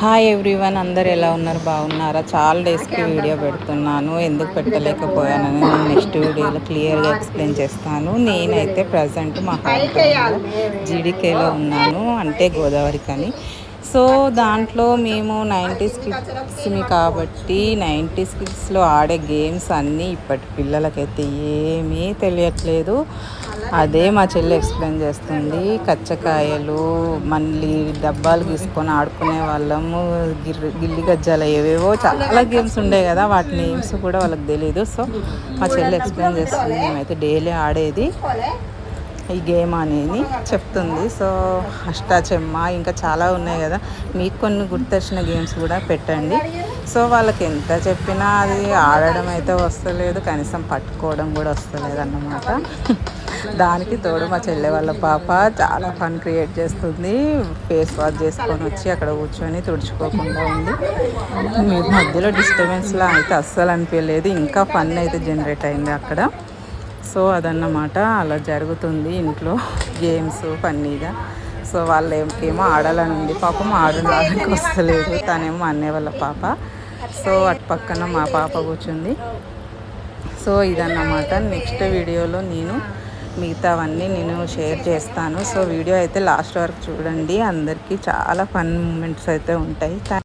Hi everyone అందరు ఎలా ఉన్నారు? బాగున్నారా? చాలా డేస్కి వీడియో పెడుతున్నాను. ఎందుకు పెట్టలేకపోయానని నేను నెక్స్ట్ వీడియోలో క్లియర్గా ఎక్స్ప్లెయిన్ చేస్తాను. నేనైతే ప్రజెంట్ మా జీడికేలో ఉన్నాను. అంటే గోదావరి కని. సో దాంట్లో మేము నైంటీస్ కిడ్స్ని కాబట్టి నైంటీస్ కిడ్స్లో ఆడే గేమ్స్ అన్నీ ఇప్పటి పిల్లలకైతే ఏమీ తెలియట్లేదు. అదే మా చెల్లి ఎక్స్ప్లెయిన్ చేస్తుంది. కచ్చకాయలు మళ్ళీ డబ్బాలు తీసుకొని ఆడుకునే వాళ్ళము గిర్రి గిల్లి గజ్జాలు ఏవేవో చాలా గేమ్స్ ఉండే కదా వాటి నేమ్స్ కూడా వాళ్ళకి తెలియదు సో మా చెల్లి ఎక్స్ప్లెయిన్ చేస్తుంది. మేమైతే డైలీ ఆడేది. ఈ గేమ్ అనేది చెప్తుంది. సో అష్టాచెమ్మ ఇంకా చాలా ఉన్నాయి కదా. మీకు కొన్ని గుర్తొచ్చిన గేమ్స్ కూడా పెట్టండి. సో వాళ్ళకి ఎంత చెప్పినా అది ఆడడం అయితే వస్తలేదు. కనీసం పట్టుకోవడం కూడా వస్తలేదు అన్నమాట. దానికి తోడు మా చెల్లె వాళ్ళ పాప చాలా ఫన్ క్రియేట్ చేస్తుంది. ఫేస్ వాష్ చేసుకొని వచ్చి అక్కడ కూర్చొని తుడుచుకోకుండా ఉంది. మీ మధ్యలో డిస్టర్బెన్స్లా అయితే అస్సలు అనిపించలేదు. ఇంకా ఫన్ అయితే జనరేట్ అయింది అక్కడ. సో అదన్నమాట అలా జరుగుతుంది ఇంట్లో గేమ్స్ ఫన్నీగా సో వాళ్ళు ఆడాలని ఉంది. పాపం ఆడడానికి వస్తలేదు. తనేమో అన్నే వాళ్ళ పాప. సో అటు పక్కన మా పాప కూర్చుంది. సో ఇదన్నమాట. నెక్స్ట్ వీడియోలో నేను మిగతావన్నీ నేను షేర్ చేస్తాను. సో వీడియో అయితే లాస్ట్ వరకు చూడండి. అందరికీ చాలా ఫన్ మూమెంట్స్ అయితే ఉంటాయి.